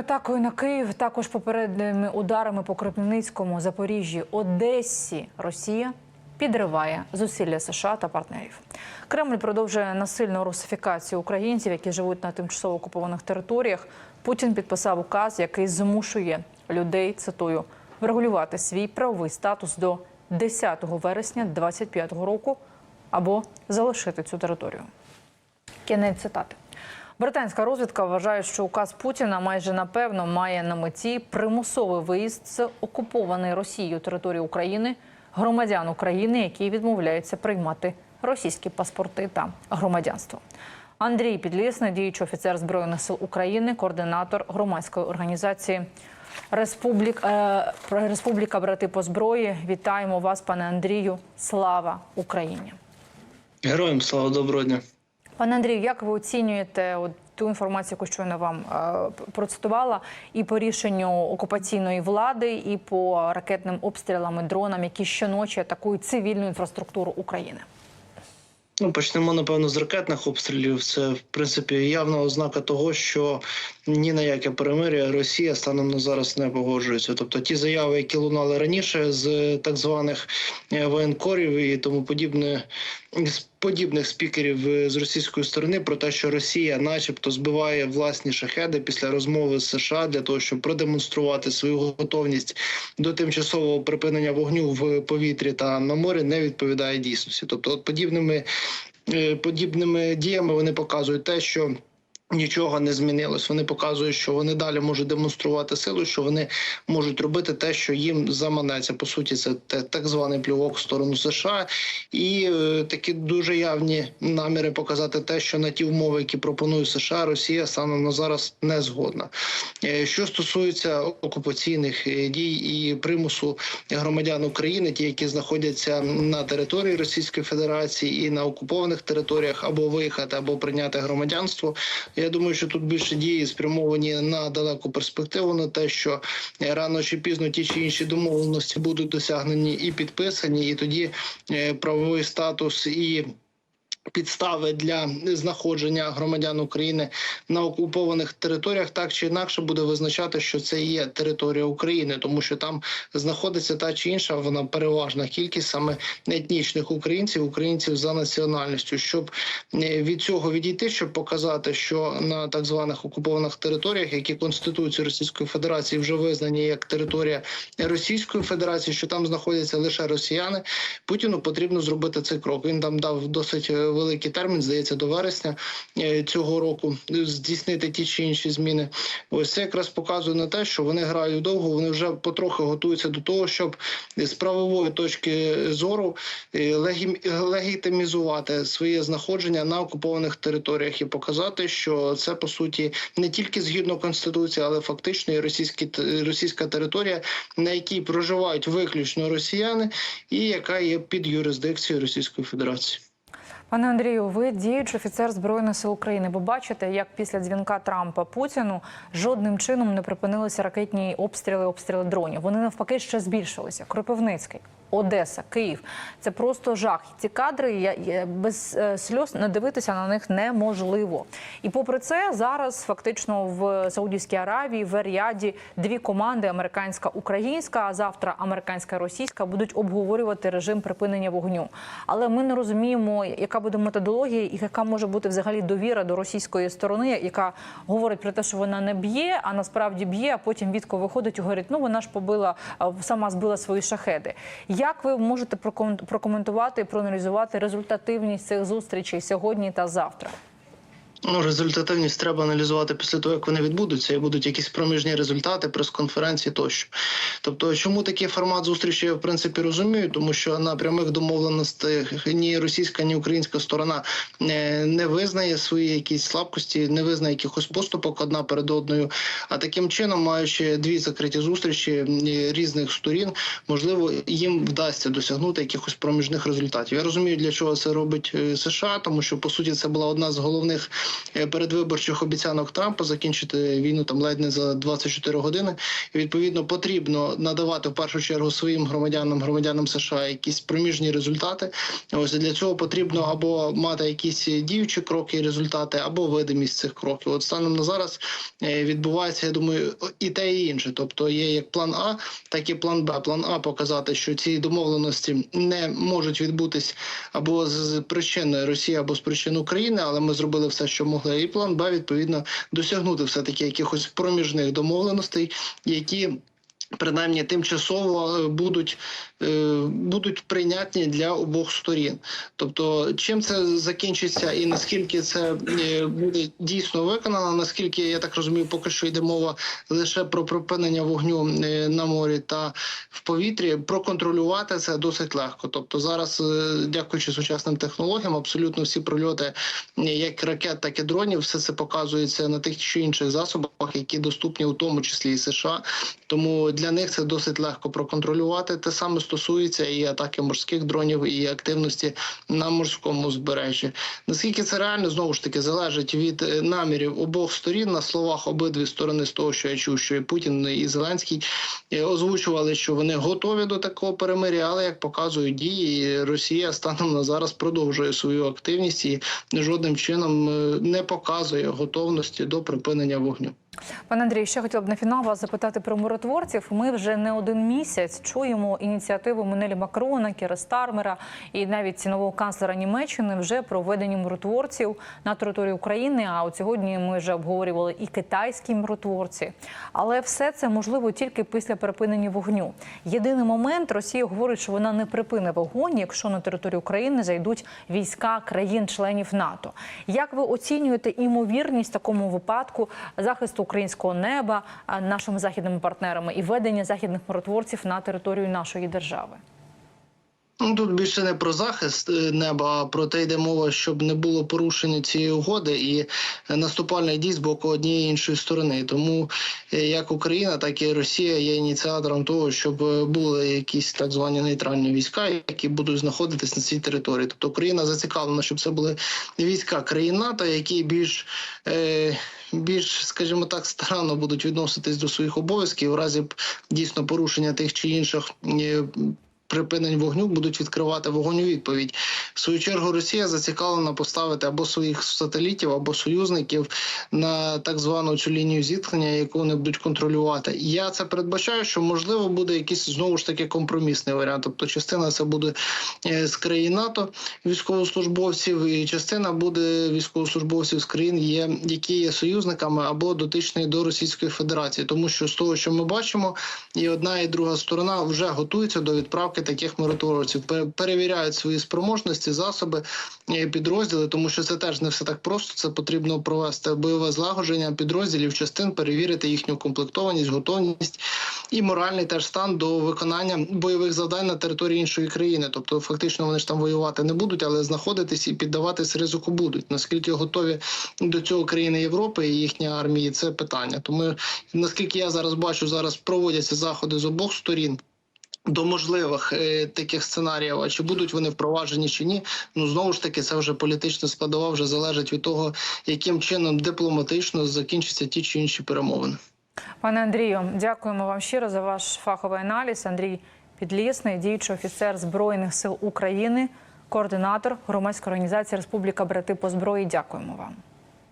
атакою на Київ, також попередніми ударами по Кропивницькому, Запоріжжі, Одесі, Росія підриває зусилля США та партнерів. Кремль продовжує насильну русифікацію українців, які живуть на тимчасово окупованих територіях. Путін підписав указ, який змушує людей, цитую, врегулювати свій правовий статус до 10 вересня 2025 року або залишити цю територію. Кінець цитати. Британська розвідка вважає, що указ Путіна майже напевно має на меті примусовий виїзд з окупованої Росією території України громадян України, які відмовляються приймати російські паспорти та громадянство. Андрій Підлісний, діючий офіцер збройних сил України, координатор громадської організації Республік, е, Республіка Брати по зброї. Вітаємо вас, пане Андрію. Слава Україні! Героям слава доброго дня. Пане Андрію, як ви оцінюєте от ту інформацію, яку щойно вам е, процитувала, і по рішенню окупаційної влади, і по ракетним обстрілам і дронам, які щоночі атакують цивільну інфраструктуру України? Ну, почнемо напевно з ракетних обстрілів. Це в принципі явна ознака того, що ні на яке перемир'я Росія станом на зараз не погоджується. Тобто ті заяви, які лунали раніше з так званих е, воєнкорів і тому подібне. Подібних спікерів е, з російської сторони про те, що Росія, начебто, збиває власні шахеди після розмови з США для того, щоб продемонструвати свою готовність до тимчасового припинення вогню в повітрі та на морі, не відповідає дійсності. Тобто, от подібними е, подібними діями вони показують те, що. Нічого не змінилось. Вони показують, що вони далі можуть демонструвати силу, що вони можуть робити те, що їм заманеться. По суті, це так званий плювок в сторону США, і е, такі дуже явні наміри показати те, що на ті умови, які пропонує США, Росія станом на зараз не згодна. Е, Що стосується окупаційних е, дій і примусу громадян України, ті, які знаходяться на території Російської Федерації і на окупованих територіях, або виїхати, або прийняти громадянство. Я думаю, що тут більше дії спрямовані на далеку перспективу, на те, що рано чи пізно ті чи інші домовленості будуть досягнені і підписані, і тоді е, правовий статус і. Підстави для знаходження громадян України на окупованих територіях так чи інакше буде визначати, що це є територія України, тому що там знаходиться та чи інша вона переважна кількість саме етнічних українців, українців за національністю. Щоб е, від цього відійти, щоб показати, що на так званих окупованих територіях, які конституцією Російської Федерації вже визнані як територія Російської Федерації, що там знаходяться лише росіяни, Путіну потрібно зробити цей крок. Він там дав досить е, великий термін, здається, до вересня е, цього року здійснити ті чи інші зміни. Ось це якраз показує на те, що вони грають довго. Вони вже потрохи готуються до того, щоб з правової точки зору е, легітимізувати своє знаходження на окупованих територіях і показати, що це по суті не тільки згідно конституції, але фактично і російські російська територія, на якій проживають виключно росіяни, і яка є під юрисдикцією Російської Федерації. Пане Андрію, ви діючий офіцер збройних сил України. Ви бачите, як після дзвінка Трампа Путіну жодним чином не припинилися ракетні обстріли, обстріли дронів. Вони навпаки ще збільшилися. Кропивницький, Одеса, Київ. Це просто жах. Ці кадри я, я без е, сльоз не дивитися на них неможливо. І попри це, зараз фактично в Саудівській Аравії, в Ріаді дві команди американська українська, а завтра американська російська будуть обговорювати режим припинення вогню. Але ми не розуміємо, яка буде методологія і яка може бути взагалі довіра до російської сторони, яка говорить про те, що вона не б'є, а насправді б'є. А потім відко виходить і говорить: ну вона ж побила сама збила свої шахеди. Як ви можете проком- прокоментувати і проаналізувати результативність цих зустрічей сьогодні та завтра? Ну, результативність треба аналізувати після того, як вони відбудуться, і будуть якісь проміжні результати, прес-конференції тощо. Тобто, чому такий формат зустрічі я в принципі розумію, тому що на прямих домовленостях ні російська, ні українська сторона не, не визнає свої якісь слабкості, не визнає якихось поступок одна перед одною. А таким чином, маючи дві закриті зустрічі е, різних сторін, можливо, їм вдасться досягнути якихось проміжних результатів. Я розумію, для чого це робить е, США, тому що по суті це була одна з головних е, передвиборчих обіцянок Трампа закінчити війну там ледь не за 24 години. І, відповідно, потрібно надавати в першу чергу своїм громадянам, громадянам США якісь проміжні результати. Ось для цього потрібно або мати якісь діючі кроки і результати, або видимість цих кроків. От станом на зараз е, відбувається, я думаю, і те, і інше. Тобто є як план А, так і план Б. План А показати, що ці домовленості не можуть відбутись або з причини Росії, або з причин України, але ми зробили все, що могли. І план Б відповідно досягнути все таки якихось проміжних домовленостей, які. Принаймні тимчасово е, будуть, е, будуть прийнятні для обох сторін. Тобто, чим це закінчиться, і наскільки це е, буде дійсно виконано, наскільки я так розумію, поки що йде мова лише про припинення вогню на морі та в повітрі, проконтролювати це досить легко. Тобто, зараз, дякуючи сучасним технологіям, абсолютно всі прольоти, як ракет, так і дронів, все це показується на тих чи інших засобах, які доступні, у тому числі і США. Тому для них це досить легко проконтролювати. Те саме стосується і атаки морських дронів, і активності на морському узбережжі. Наскільки це реально знову ж таки залежить від е, намірів обох сторін на словах обидві сторони з того, що я чув, що і Путін і Зеленський е, озвучували, що вони готові до такого перемиря, але як показують дії, Росія станом на зараз продовжує свою активність і жодним чином е, не показує готовності до припинення вогню. Пане Андрій, ще хотіла б на фінал вас запитати про миротворців. Ми вже не один місяць чуємо ініціативу Менелі Макрона, Кіра Стармера і навіть нового канцлера Німеччини вже про введення миротворців на території України. А от сьогодні ми вже обговорювали і китайські миротворці. Але все це можливо тільки після припинення вогню. Єдиний момент Росія говорить, що вона не припине вогонь, якщо на територію України зайдуть війська країн-членів НАТО. Як ви оцінюєте імовірність такому випадку захисту українського неба нашими західними партнерами і ведення західних миротворців на територію нашої держави? Ну, тут більше не про захист е, неба, а про те йде мова, щоб не було порушення цієї угоди і наступальних дій з боку однієї іншої сторони. Тому е, як Україна, так і Росія є ініціатором того, щоб е, були якісь так звані нейтральні війська, які будуть знаходитись на цій території. Тобто Україна зацікавлена, щоб це були війська країн НАТО, які більш е, більш, скажімо так, старанно будуть відноситись до своїх обов'язків в разі дійсно порушення тих чи інших. Припинень вогню будуть відкривати вогонь у відповідь. В свою чергу Росія зацікавлена поставити або своїх сателітів, або союзників на так звану цю лінію зіткнення, яку вони будуть контролювати. Я це передбачаю, що можливо буде якийсь знову ж таки компромісний варіант. Тобто, частина це буде е, з країн НАТО військовослужбовців, і частина буде військовослужбовців з країн, є які є союзниками або дотичні до Російської Федерації, тому що з того, що ми бачимо, і одна і друга сторона вже готується до відправки таких миротворців, перевіряють свої спроможності, засоби, підрозділи, тому що це теж не все так просто. Це потрібно провести бойове злагодження підрозділів, частин, перевірити їхню комплектованість, готовність і моральний теж стан до виконання бойових завдань на території іншої країни. Тобто, фактично, вони ж там воювати не будуть, але знаходитись і піддаватись ризику будуть. Наскільки готові до цього країни Європи і їхня армії, це питання. Тому наскільки я зараз бачу, зараз проводяться заходи з обох сторін. До можливих е, таких сценаріїв, а чи будуть вони впроваджені чи ні, ну знову ж таки, це вже політична складова, вже залежить від того, яким чином дипломатично закінчаться ті чи інші перемовини. Пане Андрію, дякуємо вам щиро за ваш фаховий аналіз. Андрій Підлісний, діючий офіцер Збройних сил України, координатор громадської організації Республіка Брати по зброї. Дякуємо вам.